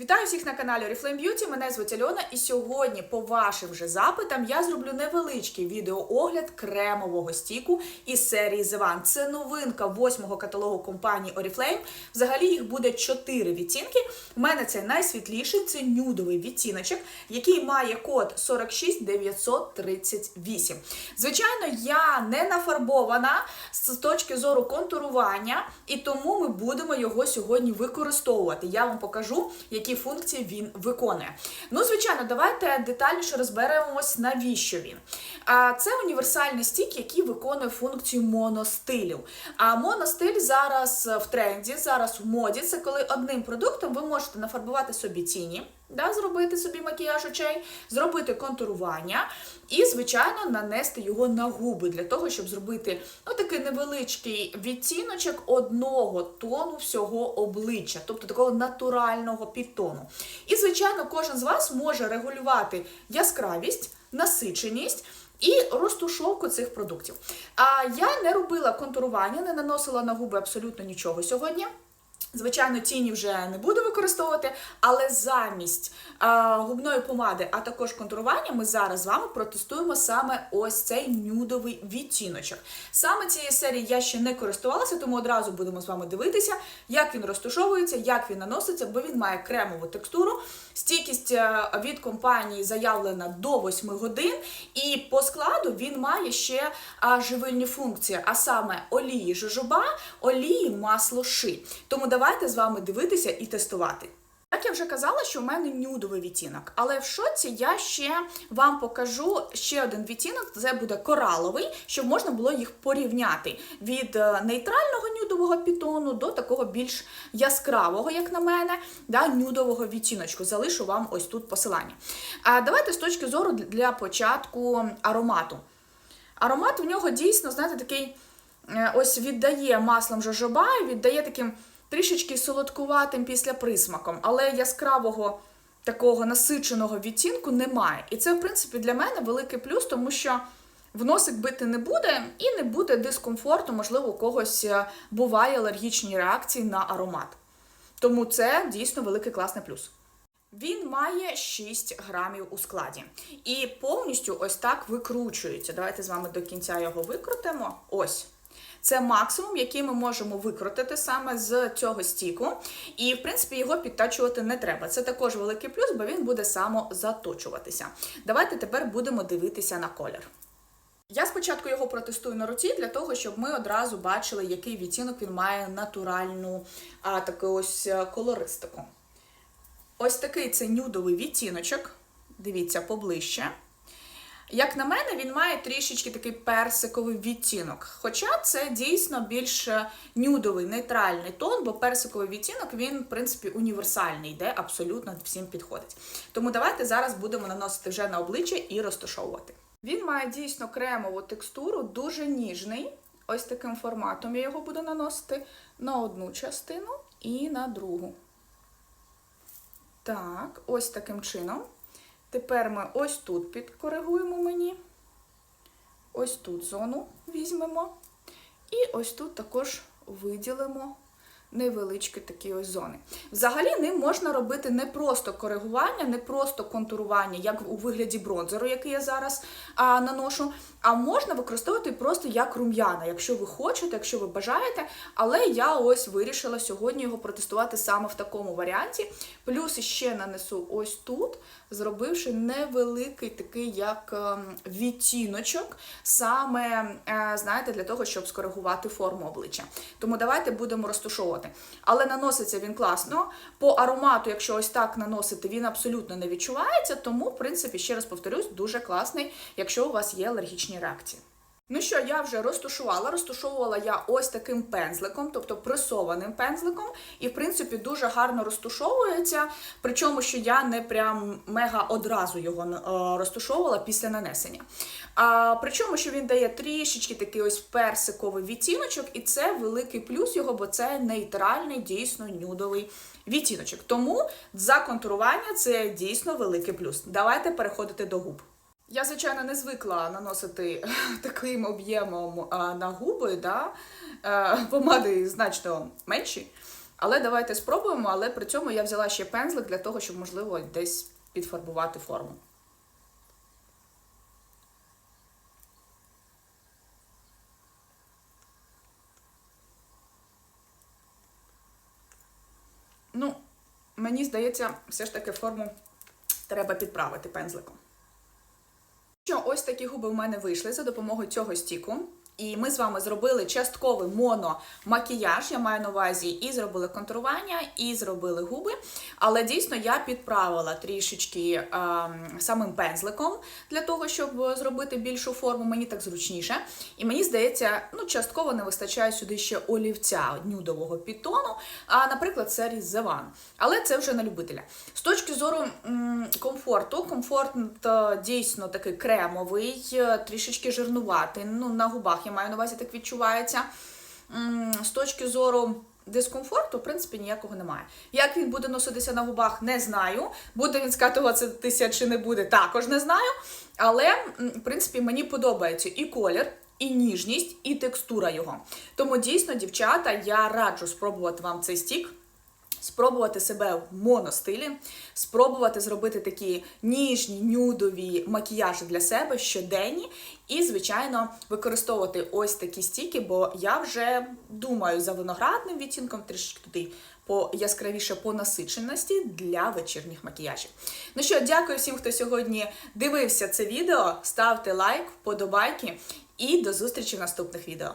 Вітаю всіх на каналі Oriflame Beauty, Мене звуть Альона, і сьогодні, по вашим же запитам, я зроблю невеличкий відеоогляд кремового стіку із серії The One. Це новинка восьмого каталогу компанії Oriflame. Взагалі їх буде 4 відтінки. У мене це найсвітліший, це нюдовий відтіночок, який має код 46938. Звичайно, я не нафарбована з точки зору контурування, і тому ми будемо його сьогодні використовувати. Я вам покажу, які функції він виконує. Ну, звичайно, давайте детальніше розберемось, навіщо він. А це універсальний стік, який виконує функцію моностилю. А моностиль зараз в тренді, зараз в моді. Це коли одним продуктом ви можете нафарбувати собі тіні. Да, зробити собі макіяж очей, зробити контурування і, звичайно, нанести його на губи для того, щоб зробити ну, такий невеличкий відтіночок одного тону всього обличчя, тобто такого натурального підтону. І, звичайно, кожен з вас може регулювати яскравість, насиченість. І розтушовку цих продуктів. А я не робила контурування, не наносила на губи абсолютно нічого сьогодні. Звичайно, тіні вже не буду використовувати, але замість а, губної помади, а також контурування, ми зараз з вами протестуємо саме ось цей нюдовий відтіночок. Саме цієї серії я ще не користувалася, тому одразу будемо з вами дивитися, як він розтушовується, як він наноситься, бо він має кремову текстуру. Стійкість від компанії заявлена до 8 годин, і по складу він має ще живильні функції, а саме олії жожоба, олії масло ши. Тому давайте з вами дивитися і тестувати. Як я вже казала, що в мене нюдовий відтінок, але в шоці я ще вам покажу ще один відтінок, це буде кораловий, щоб можна було їх порівняти від е, нейтрального нюдового пітону до такого більш яскравого, як на мене, да, нюдового відтіночку. Залишу вам ось тут посилання. А давайте з точки зору для початку аромату. Аромат у нього дійсно, знаєте, такий е, ось віддає маслом жожоба віддає таким трішечки солодкуватим після присмаком, але яскравого такого насиченого відтінку немає. І це, в принципі, для мене великий плюс, тому що в носик бити не буде і не буде дискомфорту, можливо, у когось е, буває алергічні реакції на аромат. Тому це дійсно великий класний плюс. Він має 6 грамів у складі. І повністю ось так викручується. Давайте з вами до кінця його викрутимо. Ось. Це максимум, який ми можемо викрутити саме з цього стіку. І, в принципі, його підтачувати не треба. Це також великий плюс, бо він буде самозаточуватися. Давайте тепер будемо дивитися на колір. Я спочатку його протестую на руці для того, щоб ми одразу бачили, який відтінок він має натуральну а, таку ось е, колористику. Ось такий це нюдовий відтіночок. Дивіться поближче. Як на мене, він має трішечки такий персиковий відтінок. Хоча це дійсно більш нюдовий, нейтральний тон, бо персиковий відтінок, він, в принципі, універсальний, йде абсолютно всім підходить. Тому давайте зараз будемо наносити вже на обличчя і розташовувати. Він має дійсно кремову текстуру, дуже ніжний. Ось таким форматом я його буду наносити на одну частину і на другу. Так, ось таким чином. Тепер ми ось тут підкоригуємо мені. Ось тут зону візьмемо. І ось тут також виділимо невеличкі такі ось зони. Взагалі ним можна робити не просто коригування, не просто контурування, як у вигляді бронзеру, який я зараз а, наношу, а можна використовувати просто як рум'яна, якщо ви хочете, якщо ви бажаєте. Але я ось вирішила сьогодні його протестувати саме в такому варіанті. Плюс ще нанесу ось тут, зробивши невеликий такий як ем, відтіночок, саме, е, знаєте, для того, щоб скоригувати форму обличчя. Тому давайте будемо розташовувати. Але наноситься він класно. По аромату, якщо ось так наносити, він абсолютно не відчувається. Тому, в принципі, ще раз повторюсь, дуже класний, якщо у вас є алергічні реакції. Ну що, я вже розташувала. Розташовувала я ось таким пензликом, тобто пресованим пензликом, і, в принципі, дуже гарно розташовується. Причому, що я не прям мега одразу його е, розташовувала після нанесення. А, Причому, що він дає трішечки такий ось персиковий відтіночок, і це великий плюс його, бо це нейтральний, дійсно нюдовий відтіночок. Тому за контурування це дійсно великий плюс. Давайте переходити до губ. Я, звичайно, не звикла наносити таким об'ємом на губи, да? Е, помади значно менші. Але давайте спробуємо, але при цьому я взяла ще пензлик для того, щоб, можливо, десь підфарбувати форму. Ну, мені здається, все ж таки форму треба підправити пензликом. Що ось такі губи в мене вийшли за допомогою цього стіку. І ми з вами зробили частковий мономакіяж, я маю на увазі, і зробили контурування, і зробили губи. Але дійсно я підправила трішечки е, самим пензликом для того, щоб зробити більшу форму. Мені так зручніше. І мені здається, ну, частково не вистачає сюди ще олівця нюдового підтону, а, наприклад, серії The Але це вже на любителя. З точки зору м, комфорту, комфорт дійсно такий кремовий, е, трішечки жирнуватий. Ну, на губах я маю на увазі, так відчувається. З точки зору дискомфорту, в принципі, ніякого немає. Як він буде носитися на губах, не знаю. Буде він скатуватися чи не буде, також не знаю. Але, в принципі, мені подобається і колір. І ніжність, і текстура його. Тому дійсно, дівчата, я раджу спробувати вам цей стік спробувати себе в моностилі, спробувати зробити такі ніжні, нюдові макіяжі для себе щоденні, і, звичайно, використовувати ось такі стіки, бо я вже думаю за виноградним відтінком, трішки туди по яскравіше по насиченості для вечірніх макіяжів. Ну що, дякую всім, хто сьогодні дивився це відео. Ставте лайк, вподобайки і до зустрічі в наступних відео.